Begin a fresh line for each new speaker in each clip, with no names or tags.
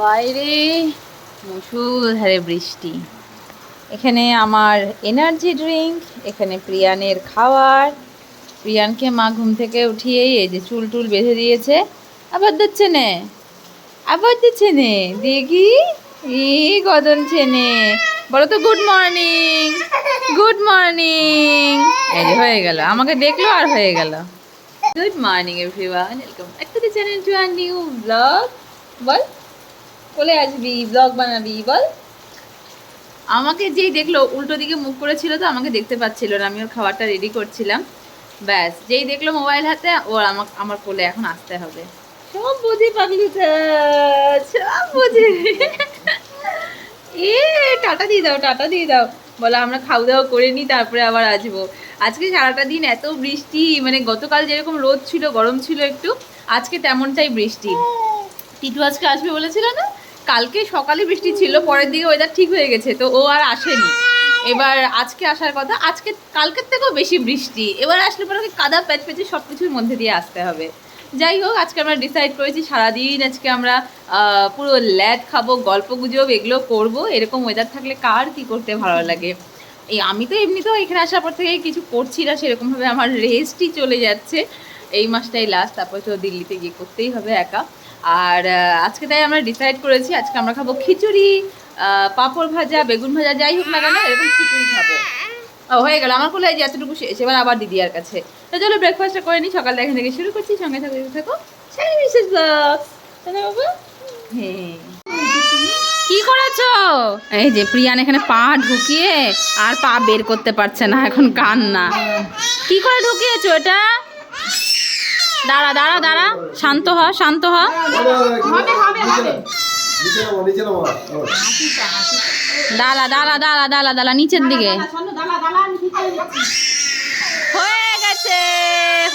বাইরে মুসুলধারে বৃষ্টি। এখানে আমার এনার্জি ড্রিঙ্ক এখানে প্রিয়ানের খাওয়ার। প্রিয়ানকে মা ঘুম থেকে উঠিয়েই এই যে চুল টুল বেঁধে দিয়েছে। আবার দিচ্ছে নে, আবার দিচ্ছে নে। দেখি, ই কদন ছেনে বলো তো গুড মর্নিং গুড মর্নিং এই যে হয়ে গেল, আমাকে দেখল আর হয়ে গেল। Good morning everyone welcome back to the channel to our new vlog বল। চলে আসবি ব্লগ বানাবি বল। আমাকে যেই দেখল উল্টো দিকে মুখ করেছিল তো আমাকে দেখতে পাচ্ছিল না। আমি ওর খাবারটা রেডি করছিলাম। ব্যাস যেই দেখল মোবাইল হাতে ওর আমার আমার কোলে এখন আসতে হবে। সব বুঝি পাগলিটা সব বুঝি। এ টাটা দিয়ে দাও টাটা দিয়ে দাও। বলো আমরা খাওয়া দাওয়া করে নিই তারপরে আবার আসব। আজকে সারাটা দিন এত বৃষ্টি মানে গতকাল যেরকম রোদ ছিল গরম ছিল একটু আজকে তেমনটাই বৃষ্টি। টিটু আজকে আসবে বলেছিল না? কালকে সকালে বৃষ্টি ছিল, পরের দিকে ওয়েদার ঠিক হয়ে গেছে, তো ও আর আসেনি। এবার আজকে আসার কথা, আজকে, কালকের থেকেও বেশি বৃষ্টি। এবার আসলে পরে ওকে কাদা, প্যাচ প্যাচে সব কিছুর মধ্যে দিয়ে আসতে হবে। যাই হোক, আজকে আমরা ডিসাইড করেছি, সারাদিন আজকে আমরা পুরো ল্যাদ খাব, গল্প গুজব এগুলো করব। এরকম ওয়েদার থাকলে কার কি করতে ভালো লাগে? এই আমি তো এমনিতেও এখানে আসার পর থেকে কিছু করছি না, সেরকমভাবে আমার রেস্টই চলে যাচ্ছে। এই মাসটাই লাস্ট তারপরে তো দিল্লিতে গিয়ে করতেই হবে একা। আর আজকে তাই আমরা ডিসাইড করেছি, আজকে আমরা খাব খিচুড়ি পাঁপড় ভাজা, বেগুন ভাজা, যাই হোক না কেন, এরকম খিচুড়ি খাব। ও, হয়ে গেল, আমার কোলে যে এতটুকু শেষ এবার আবার দিদিয়ার কাছে। তো চলো ব্রেকফাস্টটা করে নিই সকালটা এখান থেকে শুরু করছি, সঙ্গে থাকো থাকো। সারি মিসেস না বাবা? হ্যাঁ। কি করেছ? এই যে প্রিয়ান এখানে পা ঢুকিয়ে আর পা বের করতে পারছে না, এখন কান্না। কি করে ঢুকিয়েছো এটা? দাঁড়া দাঁড়া দাঁড়া। শান্ত হ শান্ত হ। দাঁড়া দাঁড়া দাঁড়া দাঁড়া দাঁড়া নিচের দিকে। হয়ে গেছে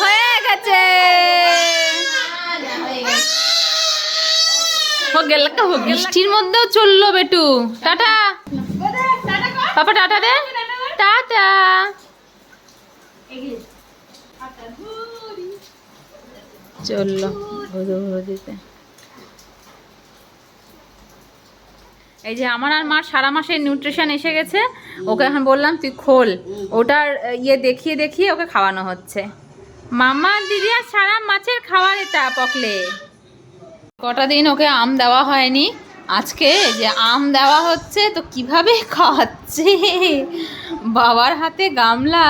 হয়ে গেছে। বৃষ্টির মধ্যেও চলল বেটু। টাটা। পাপা টাটা দে। টাটা চলল ভুরু ভুরু দিতে এই যে আমার আর মার সারা মাসের নিউট্রিশন এসে গেছে, ওকে এখন বললাম, তুই খোল। ওটার ইয়ে দেখিয়ে দেখিয়ে ওকে খাওয়ানো হচ্ছে। মামা দিদি আর সারা মাছের খাওয়ার এটা পকলে। কটা দিন ওকে আম দেওয়া হয়নি। আজকে যে আম দেওয়া হচ্ছে, তো কীভাবে খাওয়াচ্ছে? বাবার হাতে গামলা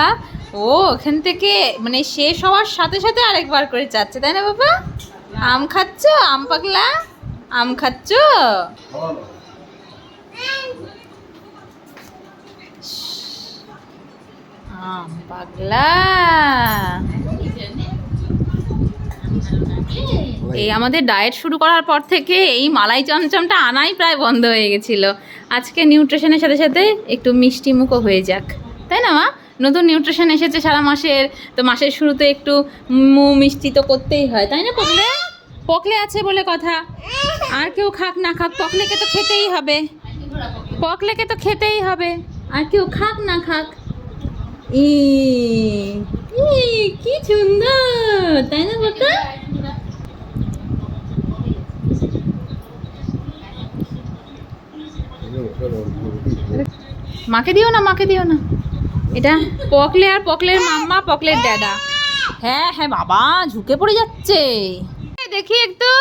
ও, ওখান থেকে মানে শেষ হওয়ার সাথে সাথে আরেকবার করে চাচ্ছে তাই না বাবা? আম খাচ্ছ? আম পাগলা? আম খাচ্ছ? আম পাগলা। এই আমাদের ডায়েট শুরু করার পর থেকে এই মালাই চমচমটা আনাই প্রায় বন্ধ হয়ে গেছিল। আজকে নিউট্রিশনের সাথে সাথে একটু মিষ্টি মুখও হয়ে যাক, তাই না মা? নতুন নিউট্রিশন এসেছে সারা মাসের, তো মাসের শুরুতে একটু মু মিষ্টি তো করতেই হয়, তাই না পকলে? পকলে আছে বলে কথা। আর কেউ খাক না খাক, পকলেকে তো খেতেই হবে। পকলেকে তো খেতেই হবে। আর কেউ খাক না খাক। ই কি সুন্দর, তাই না বাবা মাকে দিও না, মাকে দিও না। এটা পকলে আর পকলের মাম্মা পকলের দাদা। হ্যাঁ হ্যাঁ বাবা ঝুঁকে পড়ে যাচ্ছে। দেখি একটু।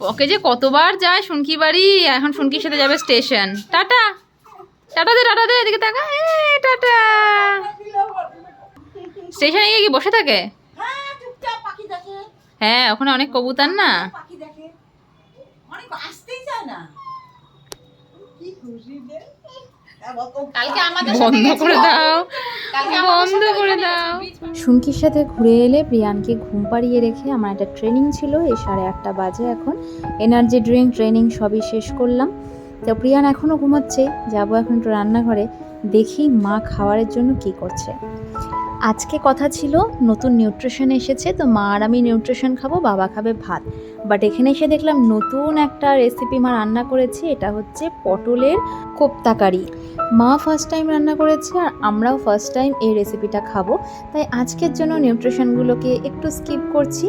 পকে যে কতবার যায় শুনকি বাড়ি এখন শুনকির সাথে যাবে স্টেশন। টাটা। টাটা দে টাটা দে এদিকে তাকা। এ টাটা। স্টেশনে গিয়ে কি বসে থাকে?
হ্যাঁ
ওখানে অনেক কবুতর না?
পাখি দেখে অনেক আসতেই চায় না। কি খুশি কালকে আমাদের
বন্ধ করে দাও। বন্ধ করে দাও।
শুনকির সাথে ঘুরে এলে প্রিয়ানকে ঘুম পাড়িয়ে রেখে আমার একটা ট্রেনিং ছিল এই সাড়ে আটটা বাজে এখন। এনার্জি ড্রিঙ্ক ট্রেনিং সবই শেষ করলাম। তো প্রিয়ান এখনও ঘুমাচ্ছে যাব এখন একটু রান্নাঘরে দেখি মা খাবারের জন্য কি করছে।
আজকে কথা ছিল, নতুন নিউট্রিশন এসেছে, তো মা আর আমি নিউট্রিশন খাব, বাবা খাবে ভাত। বাট এখানে এসে দেখলাম নতুন একটা রেসিপি মা রান্না করেছে, এটা হচ্ছে পটলের কোপ্তা কারি। মা ফার্স্ট টাইম রান্না করেছে আর আমরাও ফার্স্ট টাইম এই রেসিপিটা খাব। তাই আজকের জন্য নিউট্রিশনগুলোকে একটু স্কিপ করছি।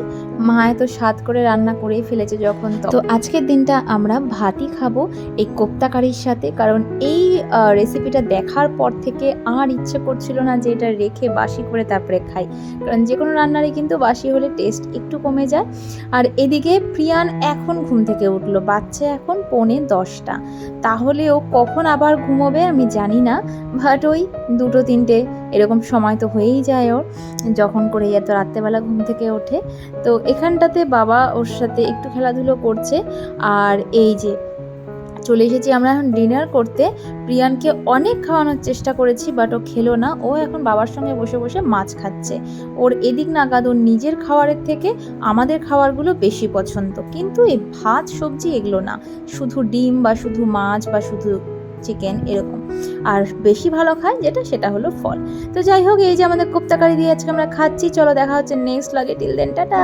মা এত স্বাদ করে রান্না করেই ফেলেছে যখন তো আজকের দিনটা আমরা ভাতই খাব এই কোপ্তা কারির সাথে। কারণ এই রেসিপিটা দেখার পর থেকে আর ইচ্ছে করছিল না যে এটা রেখে বাসি করে তারপরে খাই। কারণ যে কোনো রান্নারই কিন্তু বাসি হলে টেস্ট একটু কমে যায়। আর এদিকে প্রিয়ান এখন ঘুম থেকে উঠল, বাচ্চা এখন পৌনে দশটা। তাহলে ও কখন আবার ঘুমোবে আমি জানি না বাট ওই দুটো তিনটে এরকম সময় তো হয়েই যায় ওর, যখন করে এত রাত্রেবেলা ঘুম থেকে ওঠে। তো এখানটাতে বাবা ওর সাথে একটু খেলাধুলো করছে। আর এই যে চলে এসেছি। আমরা এখন ডিনার করতে। প্রিয়ানকে অনেক খাওয়ানোর চেষ্টা করেছি বাট ও খেলো না। ও এখন বাবার সঙ্গে বসে বসে মাছ খাচ্ছে। ওর এদিক নাগাদ ওর নিজের খাবারের থেকে আমাদের খাবারগুলো বেশি পছন্দ। কিন্তু এই ভাত, সবজি এগুলো না। শুধু ডিম বা শুধু মাছ বা শুধু চিকেন এরকম। আর বেশি ভালো খায় যেটা, সেটা হলো ফল। তো যাই হোক, এই যে আমাদের কোপ্তাকারি দিয়ে আজকে আমরা খাচ্ছি। চলো দেখা হচ্ছে নেক্সট লাগে টিল দেন টাটা!